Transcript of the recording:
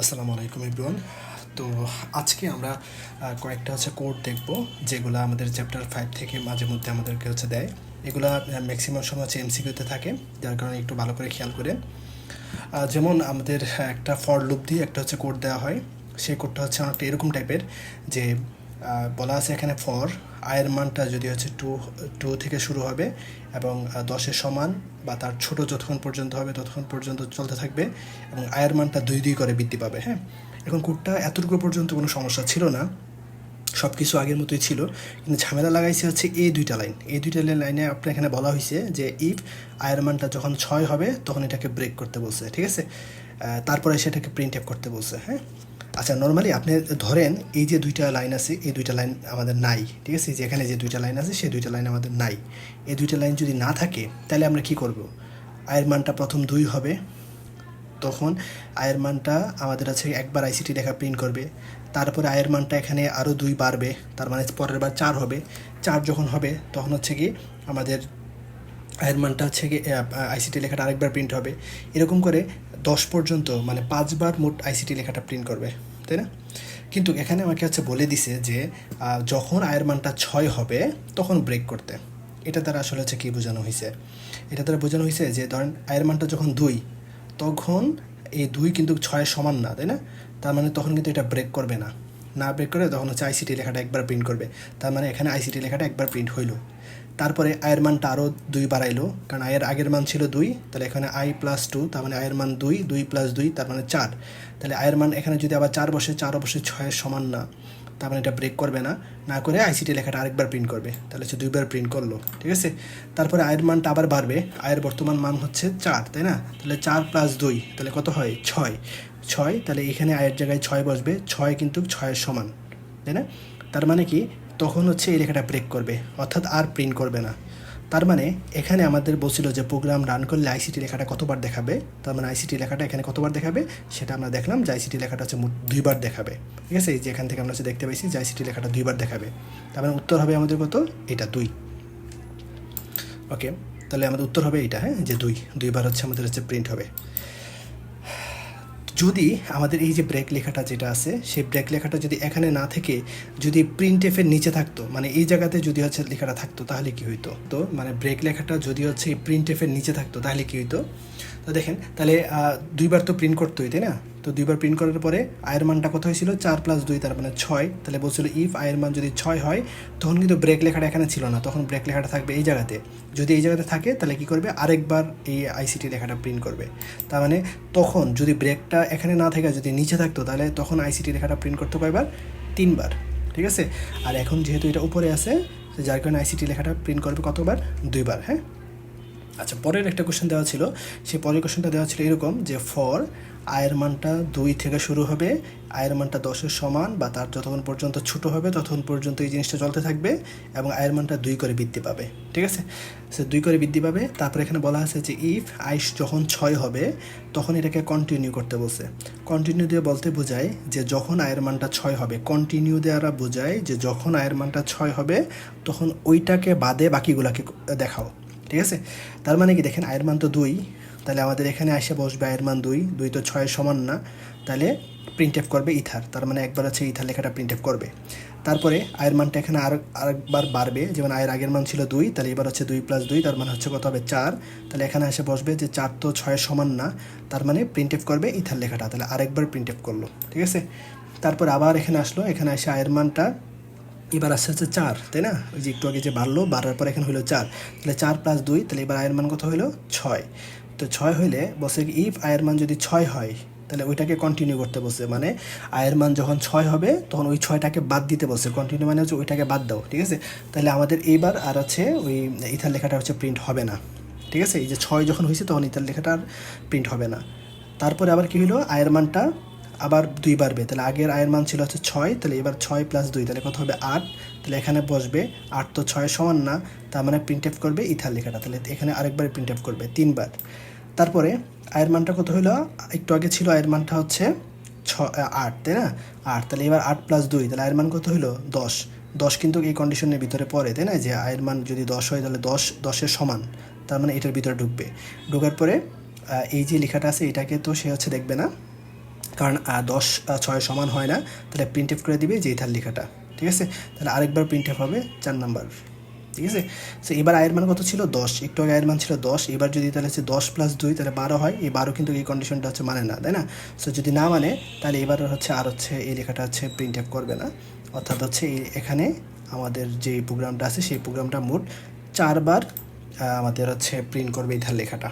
আসসালামু আলাইকুম এভরিওয়ান তো আজকে আমরা কয়েকটা হচ্ছে কোড দেখব, যেগুলো আমাদের চ্যাপ্টার ফাইভ থেকে মাঝে মধ্যে আমাদেরকে হচ্ছে দেয়। এগুলো ম্যাক্সিমাম সময় হচ্ছে এমসিকিউতে থাকে, যার কারণে একটু ভালো করে খেয়াল করে যেমন আমাদের একটা ফর লুপ দিয়ে একটা হচ্ছে কোড দেওয়া হয়। সেই কোডটা হচ্ছে অনেকটা এরকম টাইপের যে বলা আছে এখানে ফর, আয়ের মানটা যদি হচ্ছে টু টু থেকে শুরু হবে, এবং দশের সমান বা তার ছোট যতক্ষণ পর্যন্ত হবে ততক্ষণ পর্যন্ত চলতে থাকবে, এবং আয়ের মানটা দুই দুই করে বৃদ্ধি পাবে হ্যাঁ? এখন কোডটা এতটুকু পর্যন্ত কোনো সমস্যা ছিল না সব কিছু আগের মতোই ছিল, কিন্তু ঝামেলা লাগাইছে হচ্ছে এই দুইটা লাইন। এই দুইটা লাইনে আপনার এখানে বলা হয়েছে যে ইফ আয়ের মানটা যখন ছয় হবে, তখন এটাকে ব্রেক করতে বলছে, ঠিক আছে? তারপরে সেটাকে প্রিন্ট আপ করতে বলছে হ্যাঁ? আচ্ছা নর্মালি আপনি ধরেন এই যে দুইটা লাইন আছে, এই দুইটা লাইন আমাদের নাই, ঠিক আছে? যে এখানে যে দুইটা লাইন আছে, সেই দুইটা লাইন আমাদের নাই। এই দুইটা লাইন যদি না থাকে, তাহলে আমরা কি করব? আয়ের মানটা প্রথম দুই হবে। তখন আয়ের মানটা আমাদের আছে একবার আইসিটি লেখা প্রিন্ট করবে। তারপরে আয়ের মানটা এখানে আরও দুই বাড়বে। তার মানে পরের বার চার হবে। চার যখন হবে, তখন হচ্ছে কি আমাদের আয়ের মানটা হচ্ছে কি আইসিটি লেখাটা আরেকবার প্রিন্ট হবে। এরকম করে দশ পর্যন্ত মানে পাঁচবার মোট আইসিটি লেখাটা প্রিন্ট করবে। তাই না? কিন্তু এখানে আমাকে হচ্ছে বলে দিছে যে যখন আয়ের মানটা ছয় হবে, তখন ব্রেক করতে। এটা দ্বারা আসলে হচ্ছে কী বোঝানো হয়েছে এটা দ্বারা বোঝানো হয়েছে যে, ধরেন আয়ের মানটা যখন দুই, তখন এই দুই কিন্তু ছয়ের সমান না, তাই না? তার মানে তখন কিন্তু এটা ব্রেক করবে না। না ব্রেক করে তখন হচ্ছে আইসিটি লেখাটা একবার প্রিন্ট করবে। তার মানে এখানে আইসিটি লেখাটা একবার প্রিন্ট হইল। তারপরে আয়ের মানটা আরও দুই বাড়াইলো, কারণ আয়ের আগের মান ছিল দুই, তাহলে এখানে আই প্লাস টু তার মানে আয়ের মান দুই দুই প্লাস দুই, তার মানে চার। তাহলে আয়ের মান এখানে যদি আবার চার বসে, চার অবশ্যই ছয়ের সমান না, তার মানে এটা ব্রেক করবে না। না করে আইসিটি লেখাটা আরেকবার প্রিন্ট করবে, তাহলে হচ্ছে দুইবার প্রিন্ট করল, ঠিক আছে? তারপরে আয়ের মানটা আবার বাড়বে, আয়ের বর্তমান মান হচ্ছে চার, তাই না? তাহলে চার প্লাস দুই, তাহলে কত হয়? ছয়। ছয়, তাহলে এখানে আয়ের জায়গায় ছয় বসবে, ছয় কিন্তু ছয়ের সমান, তাই না? তার মানে কি? তখন হচ্ছে এই লেখাটা ব্রেক করবে, অর্থাৎ আর প্রিন্ট করবে না। তার মানে এখানে আমাদের বলছিল যে প্রোগ্রাম রান করলে আইসিটি লেখাটা কতবার দেখাবে? তার মানে আইসিটি লেখাটা এখানে কতবার দেখাবে? সেটা আমরা দেখলাম যে আইসিটি লেখাটা হচ্ছে দুইবার দেখাবে। ঠিক আছে? এই যে এখান থেকে আমরা হচ্ছে দেখতে পাইছি যে আইসিটি লেখাটা দুইবার দেখাবে। তার মানে উত্তর হবে আমাদের কত? এটা দুই। ওকে তাহলে আমাদের উত্তর হবে এটা হ্যাঁ? যে দুই। দুইবার হচ্ছে আমাদের হচ্ছে প্রিন্ট হবে। যদি আমাদের এই যে ব্রেক লেখাটা যেটা আছে, সেই ব্রেক লেখাটা যদি এখানে না থেকে যদি প্রিন্ট এফের নিচে থাকতো মানে এই জায়গাতে যদি হচ্ছে লেখাটা থাকতো, তাহলে কি হইতো? তো মানে ব্রেক লেখাটা যদি হচ্ছে এই প্রিন্ট এফের নিচে থাকতো, তাহলে কি হইতো? তো দেখেন, তাহলে দুইবার তো প্রিন্ট করতেই তাই না? তো দুইবার প্রিন্ট করার পরে আয়ের মানটা কত হয়েছিল? চার প্লাস দুই, তার মানে ছয়। তাহলে বলছিল ইফ আয়ের মান যদি ছয় হয়, তখন কিন্তু ব্রেক লেখাটা এখানে ছিল না। তখন ব্রেক লেখাটা থাকবে এই জায়গাতে। যদি এই জায়গাতে থাকে, তাহলে কি করবে? আরেকবার এই আইসিটি লেখাটা প্রিন্ট করবে। তার মানে তখন যদি ব্রেকটা এখানে না থাকে, যদি নিচে থাকতো, তাহলে তখন আইসিটি লেখাটা প্রিন্ট করতে কয়বার তিনবার। ঠিক আছে? আর এখন যেহেতু এটা উপরে আছে যার কারণে আইসিটি লেখাটা প্রিন্ট করবে কতবার? দুইবার হ্যাঁ? আচ্ছা পরের একটা কোশ্চেন দেওয়া ছিল। সেই পরের কোশ্চেনটা দেওয়া ছিল এরকম যে ফর আয়ের মানটা দুই থেকে শুরু হবে। আয়ের মানটা দশের সমান বা তার যতক্ষণ পর্যন্ত ছোট হবে, ততক্ষণ পর্যন্ত এই জিনিসটা চলতে থাকবে এবং আয়ের মানটা দুই করে বৃদ্ধি পাবে। ঠিক আছে? সে দুই করে বৃদ্ধি পাবে। তারপরে এখানে বলা আছে যে ইফ আইস যখন ছয় হবে, তখন এটাকে কন্টিনিউ করতে বলছে। কন্টিনিউ দিয়ে বলতে বোঝায় যে, যখন আয়ের মানটা ছয় হবে। কন্টিনিউ দেওয়ারা বোঝায় যে, যখন আয়ের মানটা ছয় হবে, তখন ওইটাকে বাদে বাকিগুলাকে দেখাও। ঠিক আছে? তার মানে কি দেখেন আয়ের মান তো দুই। তাহলে আমাদের এখানে আসে বসবে আয়ের মান দুই। দুই তো ছয়ের সমান না। তাহলে প্রিন্ট এফ করবে ইথার তার মানে একবার আছে ইথার লেখাটা প্রিন্ট এফ করবে। তারপরে আয়ের মানটা এখানে আর, আরেকবার বাড়বে। যেমন আয়ের আগের মান ছিল দুই, তাহলে এবার হচ্ছে দুই প্লাস দুই, তার মানে হচ্ছে কত হবে চার। তাহলে এখানে এসে বসবে যে চার তো ছয়ের সমান না। তার মানে প্রিন্ট এফ করবে ইথার লেখাটা। তাহলে আরেকবার প্রিন্ট এফ করল। ঠিক আছে? তারপর আবার এখানে আসলো। এখানে এসে আয়ের মানটা এবার আসছে হচ্ছে চার, তাই না? ওই যে একটু আগে যে বাড়লো, বাড়ার পর এখানে হলো চার। তাহলে চার প্লাস দুই, তাহলে এবার আয়ের মান কত হলো ছয়। তো ছয় হইলে বসে ইফ আয়ের মান যদি ছয় হয়, তাহলে ওইটাকে কন্টিনিউ করতে বসে। মানে আয়ের মান যখন ছয় হবে, তখন ওই ছয়টাকে বাদ দিতে বসে। কন্টিনিউ মানে হচ্ছে ওইটাকে বাদ দাও, ঠিক আছে? তাহলে আমাদের এইবার আর হচ্ছে ওই ইথার লেখাটা হচ্ছে প্রিন্ট হবে না, ঠিক আছে? এই যে ছয় যখন হয়েছে তখন ইথার লেখাটা আর প্রিন্ট হবে না। তারপরে আবার কী হলো আয়ের মানটা আবার দুই বাড়বে, তাহলে আগের আয়ের মান ছিল হচ্ছে ছয়, তাহলে এবার ছয় প্লাস দুই, তাহলে কত হবে আট, তাহলে এখানে বসবে আট তো ছয় সমান না, তার মানে প্রিন্ট এফ করবে ইথার লেখাটা, তাহলে এখানে আরেকবার প্রিন্ট এফ করবে তিনবার। তারপরে আয়ের মানটা কত হলো? একটু আগে ছিল আয়ের মানটা হচ্ছে ছ আট, তাই না? আট, তাহলে এবার আট প্লাস দুই, তাহলে আয়ের মান কত হলো? দশ। দশ কিন্তু এই কন্ডিশনের ভিতরে পড়ে, তাই না? যে আয়ের মান যদি দশ হয়, তাহলে দশ, দশের সমান, তার মানে এটার ভিতরে ঢুকবে। ঢোকার পরে এই যে লেখাটা আছে, এটাকে তো সে হচ্ছে দেখবে না কারণ দশ ছয় সমান হয় না, তাহলে প্রিন্ট করে দিবে যে ইথার লেখাটা, ঠিক আছে? তাহলে আরেকবার প্রিন্ট হবে চার নাম্বার, ঠিক আছে? সো এবার আয়ের মান কত ছিল? দশ। একটু আগে আয়ের মান ছিল দশ, এবার যদি তাহলে হচ্ছে দশ প্লাস দুই, তাহলে বারো হয়, এই বারো কিন্তু এই কন্ডিশনটা হচ্ছে মানে না, তাই না? সো যদি না মানে তাহলে এবার হচ্ছে আর হচ্ছে এই লেখাটা হচ্ছে প্রিন্ট আপ করবে না। অর্থাৎ হচ্ছে এই- এখানে আমাদের যে প্রোগ্রামটা আছে, সেই প্রোগ্রামটা মোট চারবার আমাদের হচ্ছে প্রিন্ট করবে ইথার লেখাটা।